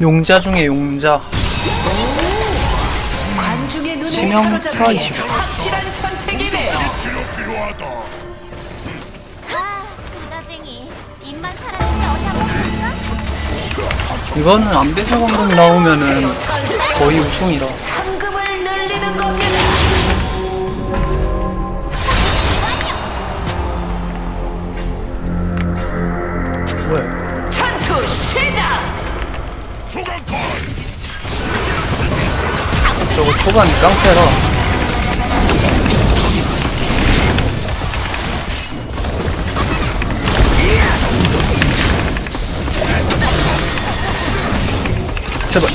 용자 중에 용자 관중의 치명 사로잡히게 사이시고. 확실한 선택이네요. 아. 입만 어디 한번 볼까? 이거는 안배사 감독 나오면은 거의 우승이라 초반 깡패라. 제발.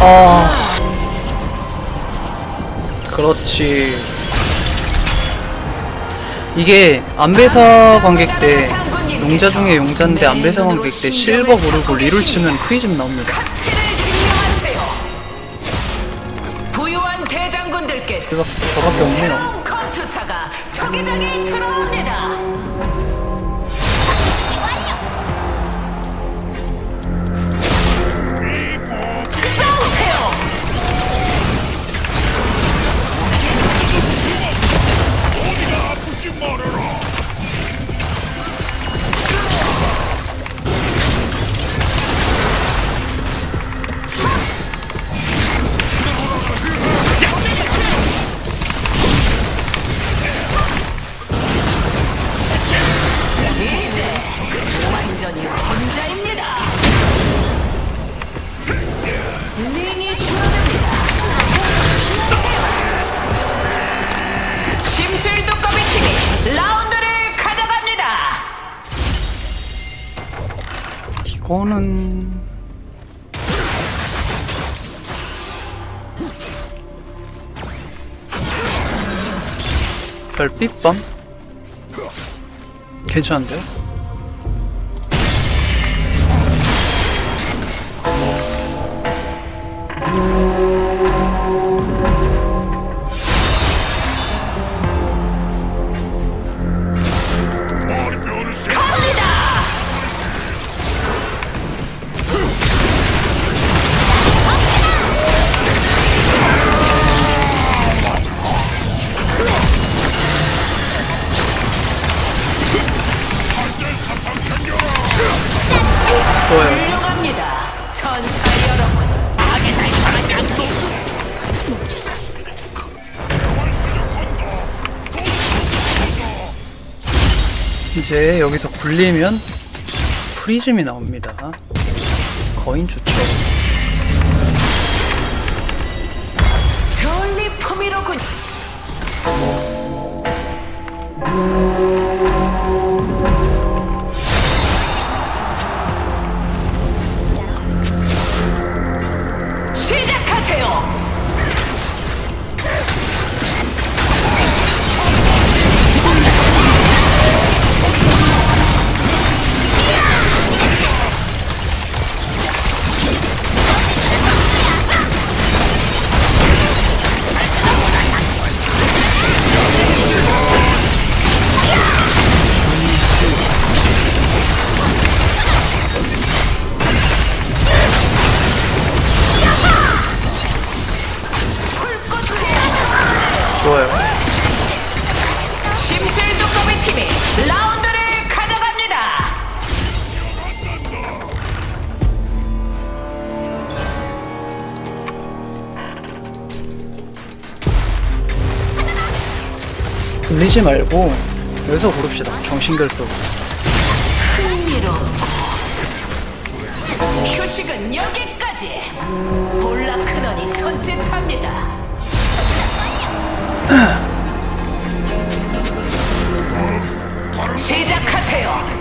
아. 그렇지. 이게 안배사 관객 때 용자 중에 용자인데 안배사 관객 때 실버 고르고 리를 치면 프리즘 나옵니다 저밖- 저밖에 없네요 이거는 별빛밤? 괜찮은데? 갑 이제 여기서 굴리면 프리즘이 나옵니다. 거인 좋죠 굴리지 말고 여기서 고릅시다 정신결석 휴식은 여기까지. 볼라크넌이 손짓합니다. 시작하세요.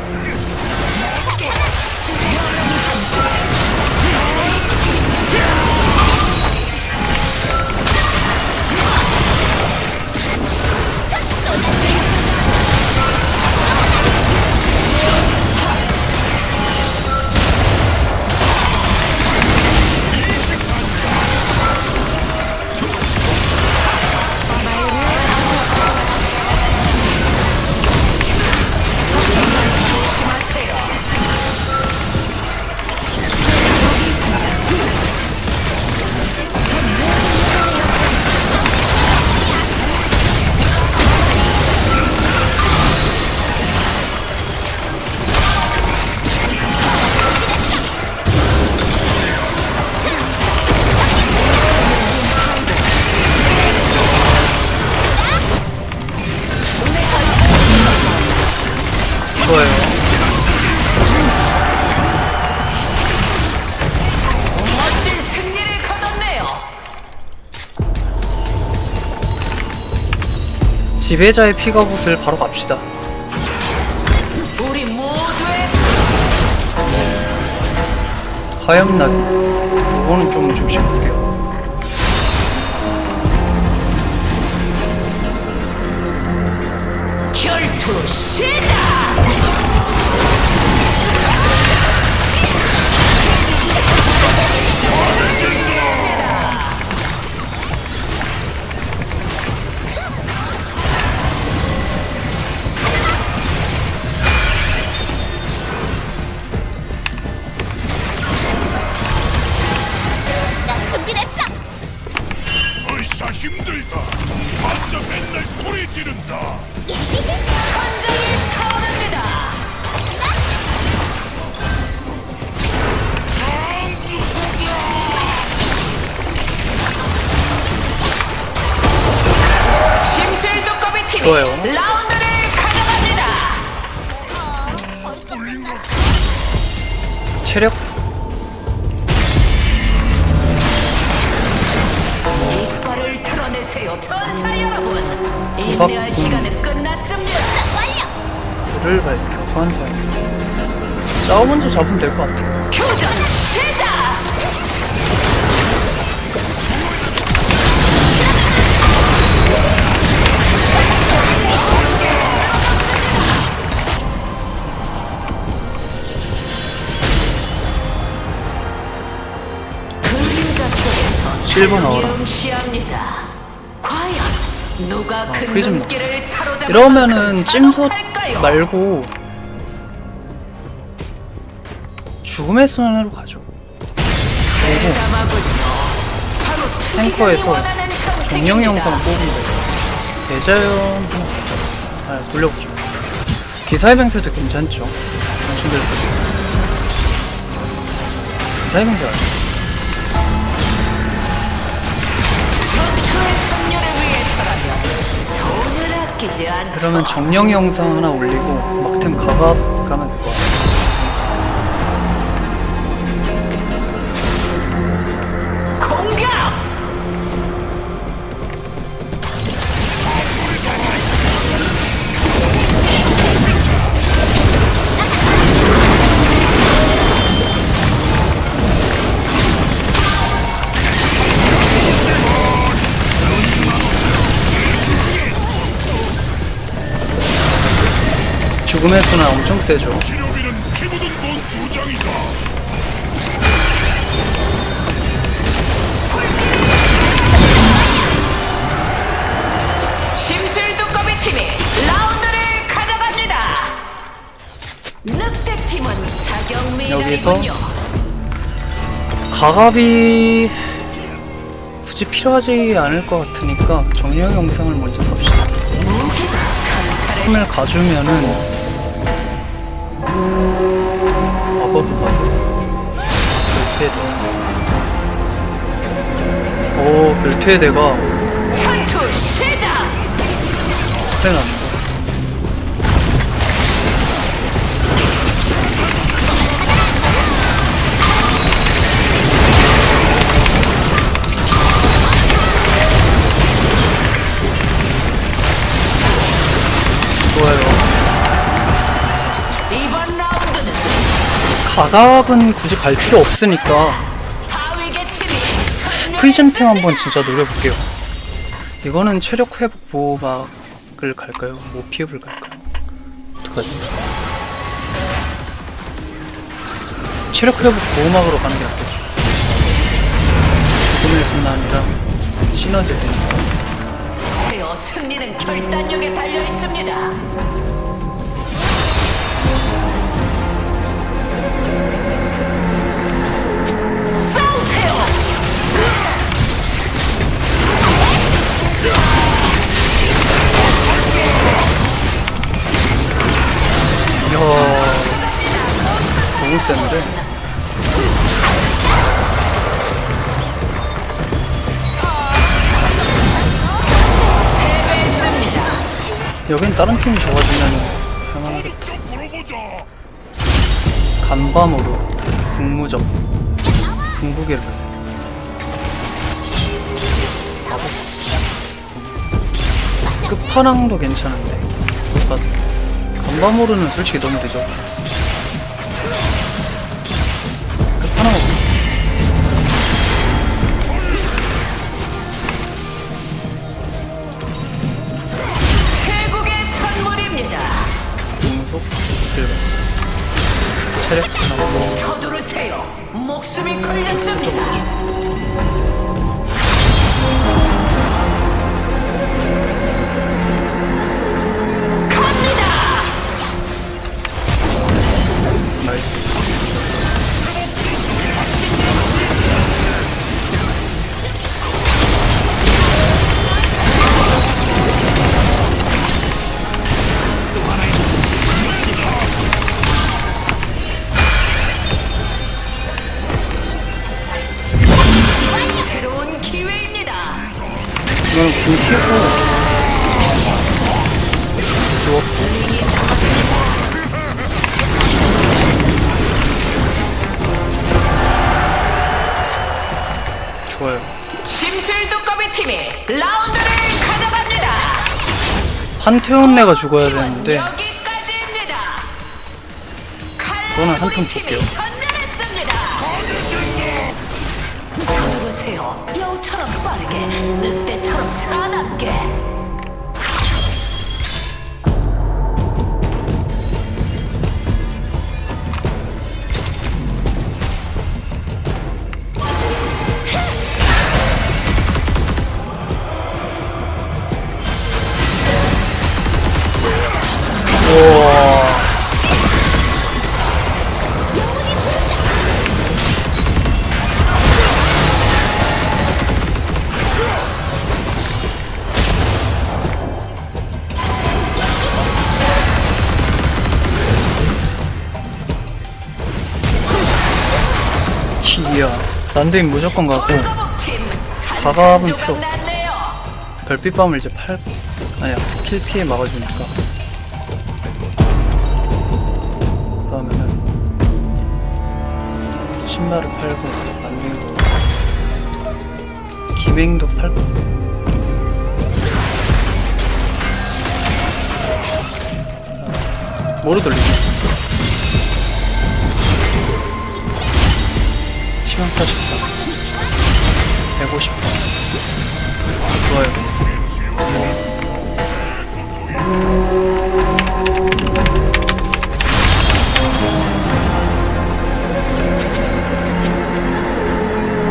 좋아요. 멋진 승리를 거뒀네요. 지배자의 피가 붓을 바로 갑시다. 우리 모두의 화염나기. 이거는 좀 조심할게요. 결투 시작! 체력 이빨을 드러내세요, 전사 여러분. 인내할 음. 시간은 끝났습니다. 불을 밝혀 소환사에. 싸움 먼저 잡으면 될 것 같아요. 교전 시작! 누가 그 프리즘 이러면은 찜솥? 말고 죽음의 순환으로 가죠. 투기장이 탱커에서 정령. 영상 뽑으면 돼요. 대자연 아 돌려보죠. 기사의 뱅스도 괜찮죠. 당신들 기사의 뱅스? 전투 그러면 정령 영상 하나 올리고 막템 가갑 가면 될 것 같아 죽음의 순환 엄청 세죠. 심술 두꺼비 팀이 라운드를 가져갑니다. 늑대 팀은 여기서. 가갑이 굳이 필요하지 않을 것 같으니까 정령 영상을 먼저. 천사를 힘을 가주면은 별태대 오 별태의 대가 전투 시작! 큰일 가갑은 굳이 갈 필요 없으니까 프리즘템 한번 진짜 노려볼게요. 이거는 체력 회복 보호막을 갈까요? 모피읍을 갈까요? 어떡하지? 체력 회복 보호막으로 가는 게 낫겠죠. 죽음의 순환이랑 시너지 되니까. 되어 승리는 결단력에 달려 있습니다. 이야, 너무 센데? 여긴 다른 팀이 불을 풀어보자. 간밤으로 국무적 궁극기를 끝판왕도 괜찮은데. 아, 간밤으로는 솔직히 너무 끝 한태원내가 죽어야 되는데. 그거는 칼라보이 볼게요. 난데임 무조건 가고 가갑은 필요. 별빛밤을 이제 팔 아니야 스킬 피해 막아주니까 그러면은 신발을 팔고 안경도 기맹도 팔고 뭐로 돌리지? 84 150 좋아요.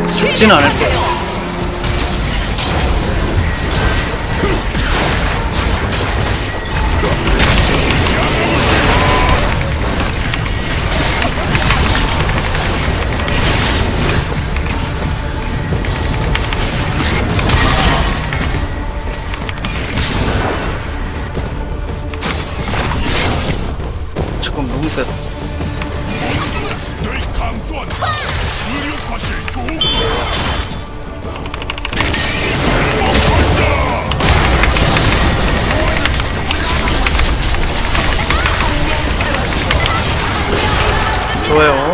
죽진 않을 거야. 잠깐 너무 세다. 좋아요.